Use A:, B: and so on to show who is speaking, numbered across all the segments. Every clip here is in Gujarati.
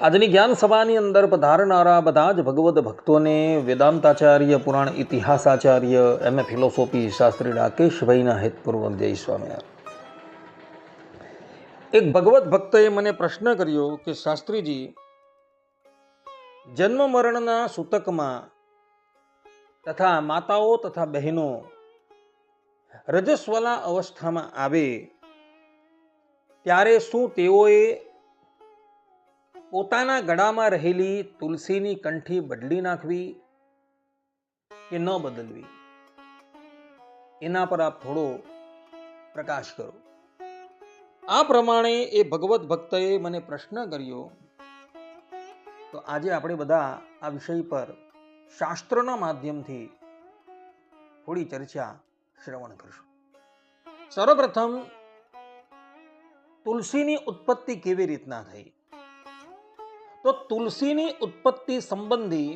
A: આજની જ્ઞાન સભાની અંદર પધારનારા બધા જ ભગવદ્ ભક્તોને વેદાંતાચાર્ય, પુરાણ ઇતિહાસાચાર્ય, એમ. એ. ફિલોસોફી શાસ્ત્રી રાકેશભાઈના હેતપૂર્વક જય સ્વામિનારાયણ. એક ભગવત ભક્તએ મને પ્રશ્ન કર્યો કે શાસ્ત્રીજી, જન્મ મરણના સૂતકમાં તથા માતાઓ તથા બહેનો રજસ્વલા અવસ્થામાં આવે, ત્યારે શું તેઓએ પોતાના ગળામાં રહેલી તુલસીની કંઠી બદલી નાખવી કે ન બદલવી? એના પર આપ થોડો પ્રકાશ કરો. આ પ્રમાણે એ ભગવત ભક્તએ મને પ્રશ્ન કર્યો, તો આજે આપણે બધા આ વિષય પર શાસ્ત્રના માધ્યમથી થોડી ચર્ચા શ્રવણ કરશું. સર્વપ્રથમ, તુલસીની ઉત્પત્તિ કેવી રીતના થઈ? તો તુલસીની ઉત્પત્તિ સંબંધી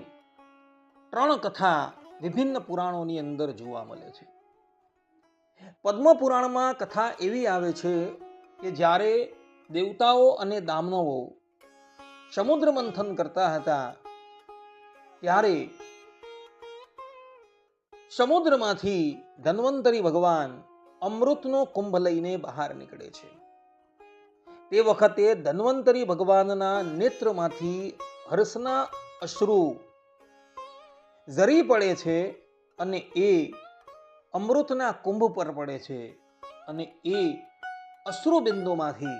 A: ત્રણ કથા વિભિન્ન પુરાણોની અંદર જોવા મળે છે. પદ્મ પુરાણમાં કથા એવી આવે છે કે જ્યારે દેવતાઓ અને દામનવો સમુદ્ર મંથન કરતા હતા, ત્યારે સમુદ્રમાંથી ધન્વંતરી ભગવાન અમૃતનો કુંભ લઈને બહાર નીકળે છે. તે વખતે ધન્વંતરી ભગવાનના નેત્રમાંથી હર્ષના અશ્રુ ઝરી પડે છે અને એ અમૃતના કુંભ પર પડે છે અને એ અશ્રુબિંદુમાંથી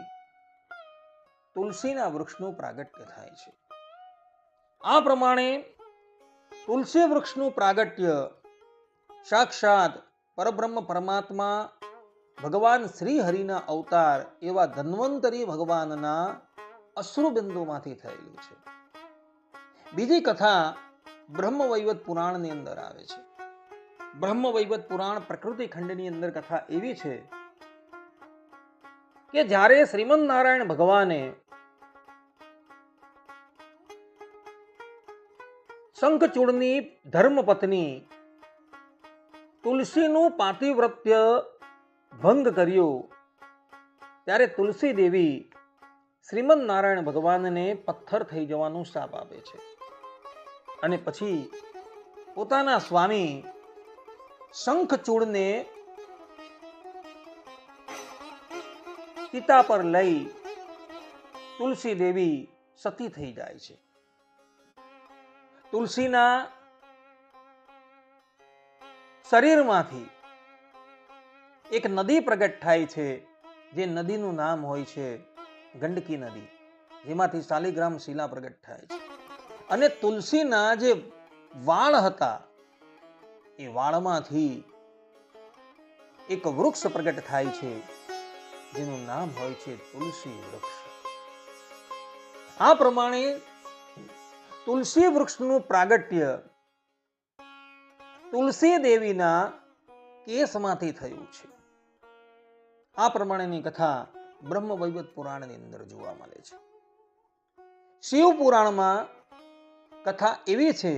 A: તુલસીના વૃક્ષનું પ્રાગટ્ય થાય છે. આ પ્રમાણે તુલસી વૃક્ષનું પ્રાગટ્ય સાક્ષાત પરબ્રહ્મ પરમાત્મા ભગવાન શ્રી હરિના અવતાર એવા ધન્વંતરી ભગવાનના અશ્રુબિંદુમાંથી થયેલું છે. બીજી કથા બ્રહ્મવૈવત પુરાણની અંદર આવે છે. બ્રહ્મવૈવત પુરાણ પ્રકૃતિ ખંડની અંદર કથા એવી છે કે જ્યારે શ્રીમદ નારાયણ ભગવાને શંખચૂડની ધર્મપત્ની તુલસીનું પાતિવ્રત્ય ભંગ કર્યો ત્યારે તુલસી દેવી શ્રીમદ નારાયણ ભગવાનને પથ્થર થઈ જવાનું શાપ આપે છે. અને પછી પોતાના સ્વામી શંખચૂડને પિતા પર લઈ તુલસી દેવી સતી થઈ જાય છે. તુલસીના શરીરમાંથી એક નદી પ્રગટ થાય છે, જે નદીનું નામ હોય છે ગંડકી નદી. જેમાંથી શાલિગ્રામ શિલા પ્રગટ થાય છે. અને તુલસીના જે વાળ હતા, એ વાળમાંથી એક વૃક્ષ પ્રગટ થાય છે, જેનું નામ હોય છે તુલસી વૃક્ષ. આ પ્રમાણે તુલસી વૃક્ષનું પ્રાગટ્ય તુલસી દેવીના કેસમાંથી થયું છે. આ પ્રમાણેની કથા બ્રહ્મવૈવત પુરાણની અંદર જોવા મળે છે. શિવ પુરાણમાં કથા એવી છે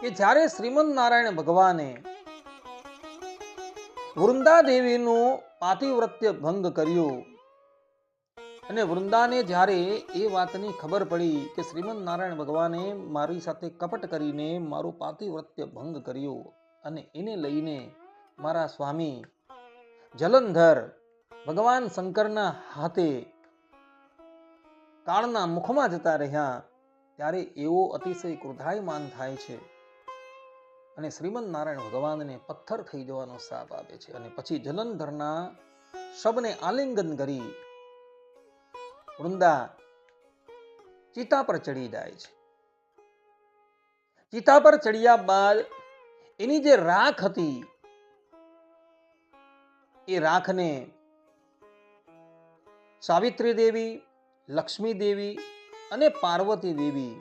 A: કે જ્યારે શ્રીમદ નારાયણ ભગવાને વૃંદાદેવીનું પાતિવ્રત્ય ભંગ કર્યું અને વૃંદાને જ્યારે એ વાતની ખબર પડી કે શ્રીમદ નારાયણ ભગવાને મારી સાથે કપટ કરીને મારું પાતિવ્રત્ય ભંગ કર્યું અને એને લઈને મારા સ્વામી જલંધર ભગવાન શંકરના હાથે કાળના મુખમાં જતા રહ્યા, ત્યારે એવો અતિશય ક્રોધાયમાન થાય છે. અને શ્રીમદ નારાયણ ભગવાનને પથ્થર થઈ જવાનો શાપ આપે છે અને પછી જલંધરના શબને આલિંગન કરી વૃંદા ચિતા પર ચડી જાય છે. ચિતા પર ચડ્યા બાદ એની જે રાખ હતી એ રાખને સાવિત્રી દેવી, લક્ષ્મી દેવી અને પાર્વતી દેવી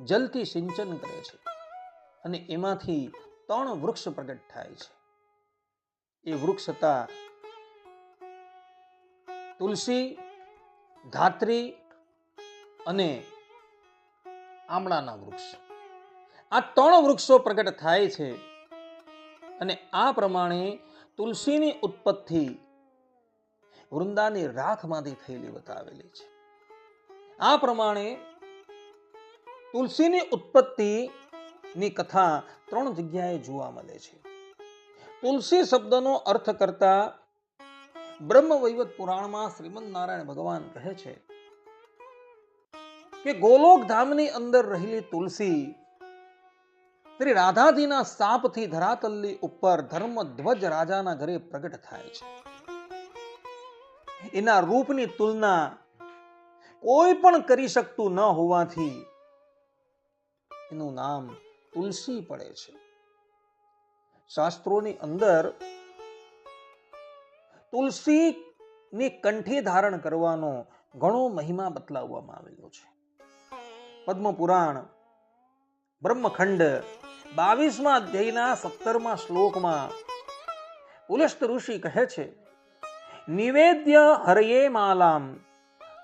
A: જલથી સિંચન કરે છે અને એમાંથી ત્રણ વૃક્ષ પ્રગટ થાય છે. એ વૃક્ષ હતા તુલસી, ધાત્રી અને આમળાના વૃક્ષ. આ ત્રણ વૃક્ષો પ્રગટ થાય છે અને આ પ્રમાણે તુલસીની ઉત્પત્તિ વૃંદાની રાખમાંથી થયેલી બતાવેલી છે. આ પ્રમાણે તુલસીની ઉત્પત્તિ ની કથા ત્રણ જગ્યાએ જોવા મળે છે. તુલસી શબ્દનો અર્થ કરતા બ્રહ્મ વૈવત પુરાણમાં શ્રીમદ નારાયણ ભગવાન કહે છે કે ગોલોક ધામની અંદર રહેલી તુલસી શ્રી રાધાજીના સાપથી ધરાતલની ઉપર ધર્મ ધ્વજ રાજાના ઘરે પ્રગટ થાય છે. એના રૂપની તુલના કોઈ પણ કરી શકતું ન હોવાથી એનું નામ તુલસી પડે છે. શાસ્ત્રોની અંદર તુલસી ની કંઠી ધારણ કરવાનો ઘણો મહિમા બતલાવવામાં આવેલો છે. પદ્મ પુરાણ બ્રહ્મખંડ બાવીસમાં અધ્યાયના સત્તરમાં શ્લોકમાં પુલસ્ત ઋષિ કહે છે, નિવેદ્ય હરયે માલામ,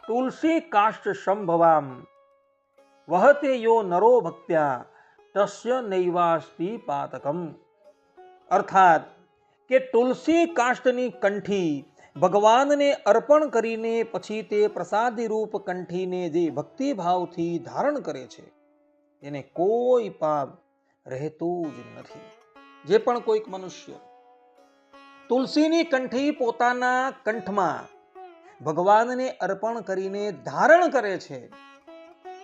A: તુલસી કાષ્ટ સંભવામ, વહતે યો નરો ભક્ત્યા, તસ્ય નૈવાસ્તિ પાતકમ. અર્થાત કે તુલસી કાષ્ટની કંઠી ભગવાનને અર્પણ કરીને પછી તે પ્રસાદી રૂપ કંઠીને જે ભક્તિભાવથી ધારણ કરે છે, એને કોઈ પાપ રહેતું જ નથી. જે પણ કોઈક મનુષ્ય તુલસીની કંઠી પોતાના કંઠમાં ભગવાનને અર્પણ કરીને ધારણ કરે છે,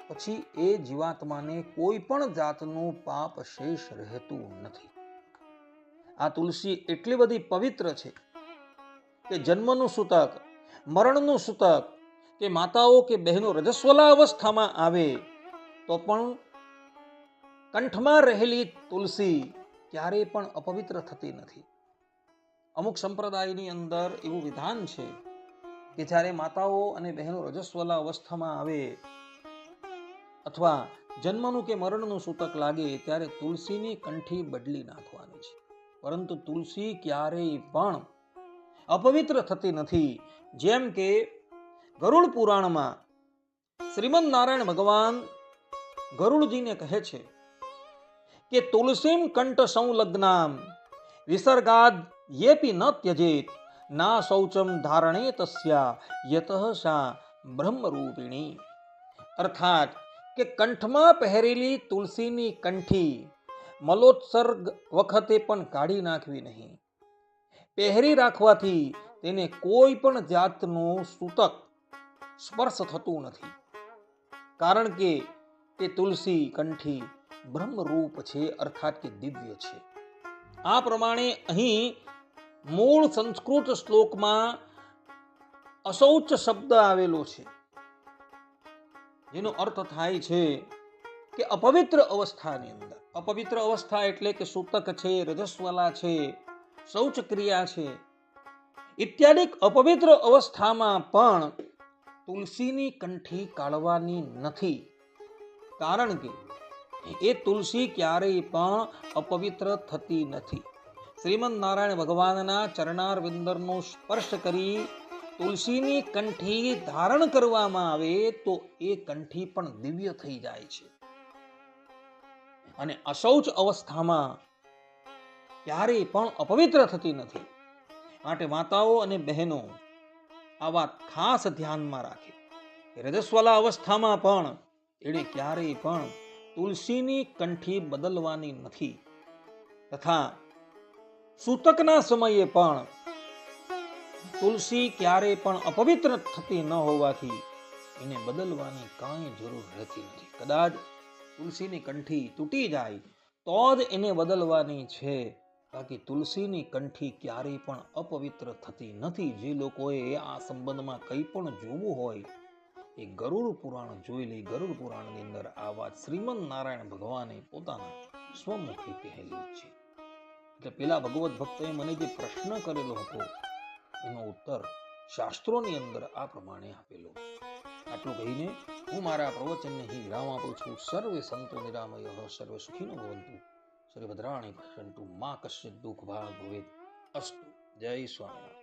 A: પછી એ જીવાત્માને કોઈ પણ જાતનું પાપ શેષ રહેતું નથી. આ તુલસી એટલી બધી પવિત્ર છે કે જન્મનું સૂતક, મરણનું સૂતક, કે માતાઓ કે બહેનો રજસ્વલા અવસ્થામાં આવે તો પણ કંઠમાં રહેલી તુલસી ક્યારેય પણ અપવિત્ર થતી નથી. અમુક સંપ્રદાયની અંદર એવું વિધાન છે કે જ્યારે માતાઓ અને બહેનો રજસ્વલા અવસ્થામાં આવે અથવા જન્મનું કે મરણનું સૂતક લાગે ત્યારે તુલસીની કંઠી બદલી નાખવાની છે. પરંતુ તુલસી ક્યારેય પણ અપવિત્ર થતી નથી. જેમ કે ગરુડ પુરાણમાં શ્રીમદ નારાયણ ભગવાન ગરુડજીને કહે છે કે તુલસીમ કંઠ સંલગ્નામ. વિસર્ગાદ યેપી ન ત્યજેત. ના શૌચમ ધારણે તસ્યા. યતઃ સા બ્રહ્મરૂપિણી. અર્થાત કે કંઠમાં પહેરેલી તુલસીની કંઠી મલોત્સર્ગ વખતે પણ કાઢી નાખવી નહીં. પહેરી રાખવાથી તેને કોઈ પણ જાતનું સૂતક સ્પર્શ થતું નથી. કારણ કે તે તુલસી કંઠી બ્રહ્મરૂપ છે, અર્થાત કે દિવ્ય છે. આ પ્રમાણે અહીં મૂળ સંસ્કૃત શ્લોકમાં અશૌચ શબ્દ આવેલો છે. જેનો અર્થ થાય છે કે અપવિત્ર અવસ્થાની અંદર. અપવિત્ર અવસ્થા એટલે કે સૂતક છે, રજસ્વલા છે શૌચ ક્રિયા છે. ઇત્યાદિ અપવિત્ર અવસ્થામાં પણ તુલસીની કંઠી કાઢવાની નથી. કારણ કે એ તુલસી ક્યારેય પણ અપવિત્ર થતી નથી. શ્રીમદ નારાયણ ભગવાનના ચરણાર વિંદરનો સ્પર્શ કરી તુલસીની કંઠી ધારણ કરવામાં આવે તો એ કંઠી પણ દિવ્ય થઈ જાય છે. અને અશૌચ અવસ્થામાં ક્યારેય પણ અપવિત્ર થતી નથી. માટે માતાઓ અને બહેનો આ વાત ખાસ ધ્યાનમાં રાખે. રજસ્વલા અવસ્થામાં પણ એણે ક્યારેય પણ તુલસીની કંઠી બદલવાની નથી. તથા સૂતકના સમયે પણ તુલસી ક્યારેય પણ અપવિત્ર થતી ન હોવાથી એને બદલવાની કાંઈ જરૂર રહેતી નથી. કદાચ તુલસીની કંઠી તૂટી જાય તો જ એને બદલવાની છે, બાકી તુલસીની કંઠી ક્યારેય પણ અપવિત્ર થતી નથી. જે લોકોએ આ સંબંધમાં કંઈ પણ જોવું હોય એ ગરુડ પુરાણ જોઈ લે ગરુડ પુરાણની અંદર આ વાત શ્રીમદ નારાયણ ભગવાને પોતાના સ્વમુખી કહેલી છે. એટલે પેલા ભગવત ભક્તએ મને જે પ્રશ્ન કરેલો હતો, એનો ઉત્તર શાસ્ત્રોની અંદર આ પ્રમાણે આપેલો. આટલું કહીને હું મારા પ્રવચનને અહીં વિરામ આપું છું. સર્વે સંતો નિરામય, સર્વે સુખીનો ભવંતુ. શ્રી ભદ્રાણી પશ્યંતુ મા કશ્ય દુઃખ ભાગ ભવેત. અસ્તુ. જય સ્વામિનારાયણ.